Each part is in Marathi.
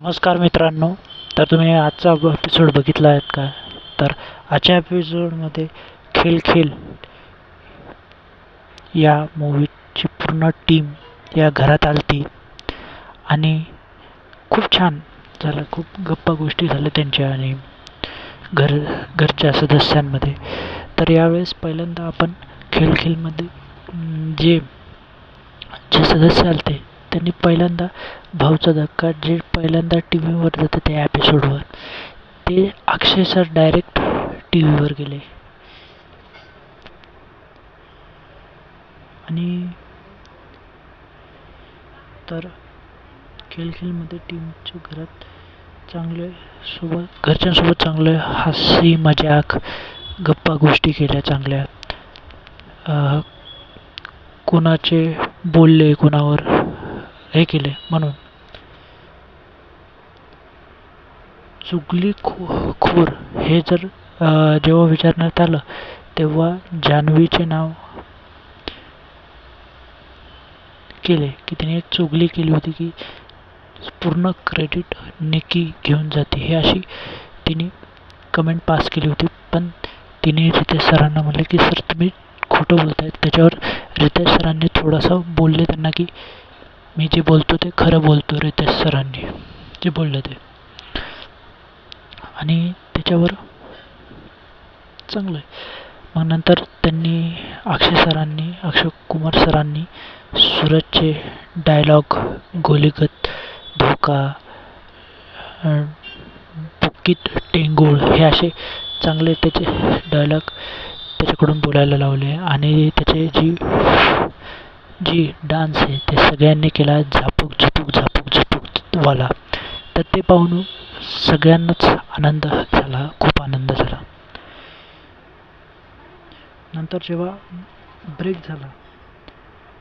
नमस्कार मित्रांनो तर तुम्ही आजचा एपिसोड बघितला आहेत का? तर आजच्या एपिसोडमध्ये खेल खेल या मूवीची पूर्ण टीम या घरात आलती. आणि खूप छान झालं खूप गप्पा गोष्टी झाल्या त्यांच्या आणि घर घरच्या सदस्यांमध्ये. तर यावेळेस पहिल्यांदा आपण खेल खेलमध्ये जे जे सदस्य आलते त्यांनी पहिल्यांदा भाऊचा धक्का जे पहिल्यांदा टी व्हीवर जातं त्या एपिसोडवर ते अक्षय सर डायरेक्ट टी व्हीवर गेले. आणि तर खेळ खेळमध्ये टीमच्या घरात चांगले सोबत घरच्यांसोबत चांगले हसी मजाक गप्पा गोष्टी केल्या चांगल्या. कोणाचे बोलले कोणावर हे केले म्हणून. चुगली खो खोर हे जर जेव्हा विचारण्यात आलं तेव्हा जान्हवीचे नाव केले की तिने एक चुगली केली होती की पूर्ण क्रेडिट निकी घेऊन जाते. हे अशी तिने कमेंट पास केली होती पण तिने रितेश सरांना म्हणले की सर तुम्ही खोटं बोलत आहेत त्याच्यावर रितेश सरांनी थोडंसं बोलले त्यांना की मी जे बोलतो ते खरं बोलतो रितेश सरांनी जे बोललं ते. आणि त्याच्यावर चांगलं आहे मग नंतर त्यांनी अक्षय सरांनी अक्षय कुमार सरांनी सूरजचे डायलॉग गोलीगत धोका बुक्कीत टेंगूळ हे असे चांगले त्याचे डायलॉग त्याच्याकडून बोलायला लावले. आणि त्याचे जी जी डान्स आहे ते सगळ्यांनी केला. झापूक झुपूक झापूक झुपूक वाला. तर ते पाहून सगळ्यांनाच आनंद झाला खूप आनंद झाला. नंतर जेव्हा ब्रेक झाला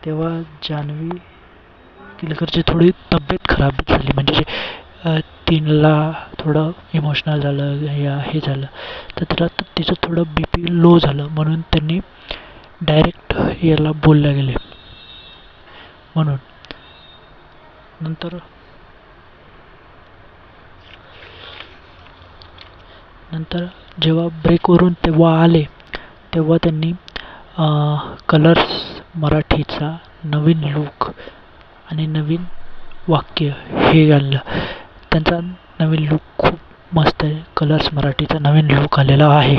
तेव्हा जान्हवी किलकरची थोडी तब्येत खराब झाली. म्हणजे जे, तिला थोडं इमोशनल झालं या हे झालं. तर तिला तिचं थोडं बी पी लो झालं. म्हणून त्यांनी डायरेक्ट याला बोलल्या गेले. म्हणून. नंतर नंतर जेव्हा ब्रेकवरून तेव्हा आले तेव्हा त्यांनी कलर्स मराठीचा नवीन लूक आणि नवीन वाक्य हे घाललं. त्यांचा नवीन लूक खूप मस्त आहे. कलर्स मराठीचा नवीन लूक आलेला आहे.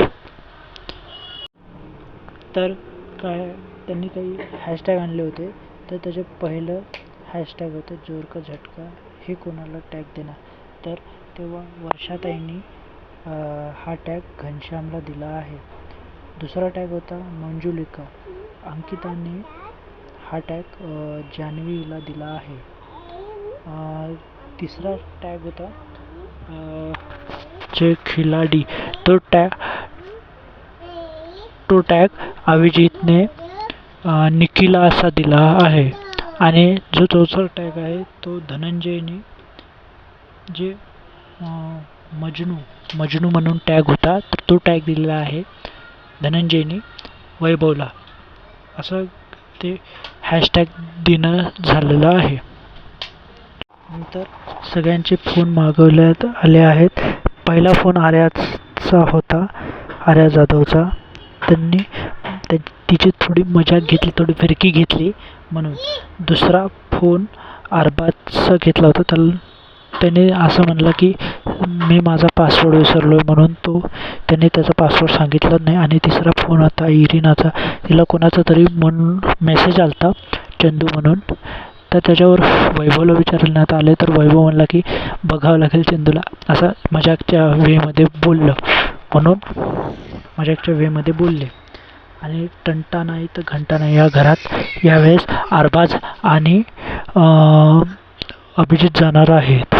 तर काय त्यांनी काही हॅशटॅग आणले होते. तर त्याचे पहिलं हॅशटॅग होतं जोर का झटका हे कोणाला टॅग देणार? तर तेव्हा वर्षाताईंनी हा टॅग घनश्यामला दिला आहे. दुसरा टॅग होता मंजुलिका. अंकिताने हा टॅग जान्हवीला दिला आहे. तिसरा टॅग होता अं, जे खिलाडी तो टॅग तो टॅग अभिजितने निकिला असा दिला आहे. आणि जो चौथा टॅग आहे तो धनंजयने जे मजनू मजनू म्हणून टॅग होता तर तो टॅग दिलेला आहे धनंजयने वैभवला. असं ते हॅशटॅग देणं झालेलं आहे. नंतर सगळ्यांचे फोन मागवण्यात आले आहेत. पहिला फोन आर्याचा होता आर्या जाधवचा. त्यांनी त्यां तिची थोडी मजाक घेतली थोडी फिरकी घेतली. म्हणून दुसरा फोन अरबाजचा घेतला होता. त्याला त्याने असं म्हणलं की मी माझा पासवर्ड विसरलो आहे म्हणून तो त्याने त्याचा पासवर्ड सांगितला नाही. आणि तिसरा फोन होता इरिनाचा. तिला कोणाचा तरी म्हणून मेसेज आला होता चंदू म्हणून. तर त्याच्यावर वैभवला विचारण्यात आले तर वैभव म्हणला की बघावं लागेल चंदूला. असं मजाकच्या वेमध्ये बोललं. म्हणून मजाकच्या वेमध्ये बोलले. आणि टंटा नाही तर घंटा नाही. या घरात यावेळेस अरबाज आणि अभिजित जाणार आहेत.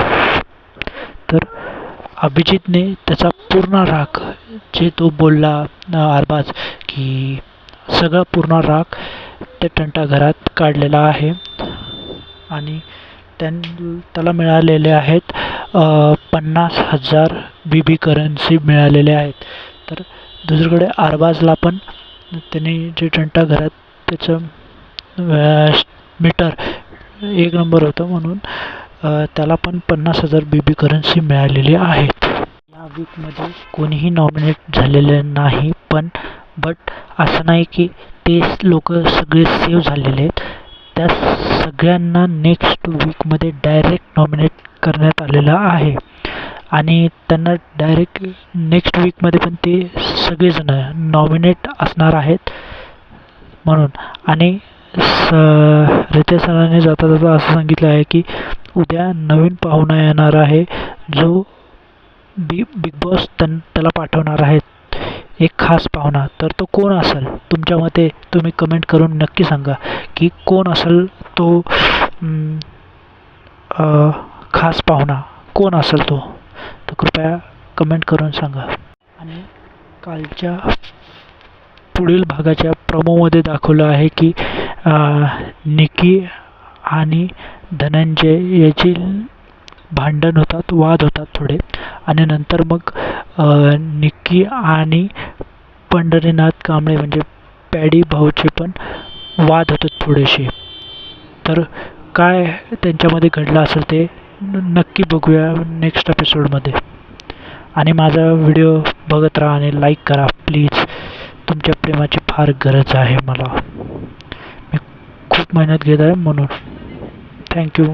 तर अभिजितने त्याचा पूर्ण राग जे तो बोलला अरबाज की सगळा पूर्ण राग त्या टंटा घरात काढलेला आहे. आणि त्यां त्याला मिळालेले आहेत पन्नास हजार बी बी करन्सी मिळालेले आहेत. तर दुसरीकडे अरबाजला पण त्याने जे टंटा घरात त्याचं मीटर एक नंबर होतं म्हणून त्याला पण पन्नास हजार बी बी करन्सी मिळालेली आहेत. या वीकमध्ये कोणीही नॉमिनेट झालेले नाही पण बट असं नाही की ते लोक सगळे सेव्ह झालेले आहेत. त्या सगळ्यांना नेक्स्ट वीकमध्ये डायरेक्ट नॉमिनेट करण्यात आलेलं आहे. आणि त्यांना डायरेक्ट नेक्स्ट वीकमध्ये पण ते सगळेजण नॉमिनेट असणार आहेत. म्हणून. आणि स रितेश सरांनी जाता जाता असं सांगितलं आहे की उद्या नवीन पाहुणा येणार आहे जो बी बिग बॉस त्यां त्याला पाठवणार आहेत एक खास पाहुणा. तर तो कोण असेल? तुमच्या मते तुम्ही कमेंट करून नक्की सांगा की कोण असेल तो खास पाहुणा? कोण असेल तो? तर कृपया कमेंट करून सांगा. आणि कालच्या पुढील भागाच्या प्रोमोमध्ये दाखवलं आहे की निकी आणि धनंजय याची भांडण होतात वाद होतात थोडे. आणि नंतर मग निक्की आणि पंढरीनाथ कांबळे म्हणजे पॅडी भाऊचे पण वाद होतात थोडेसे. तर काय त्यांच्यामध्ये घडलं असेल ते नक्की बघूया नेक्स्ट एपिसोडमध्ये आणि माझा व्हिडिओ बघत राहा आणि लाईक करा. प्लीज तुमच्या प्रेमाची फार गरज आहे मला. मी खूप मेहनत घेत आहे म्हणून. थँक्यू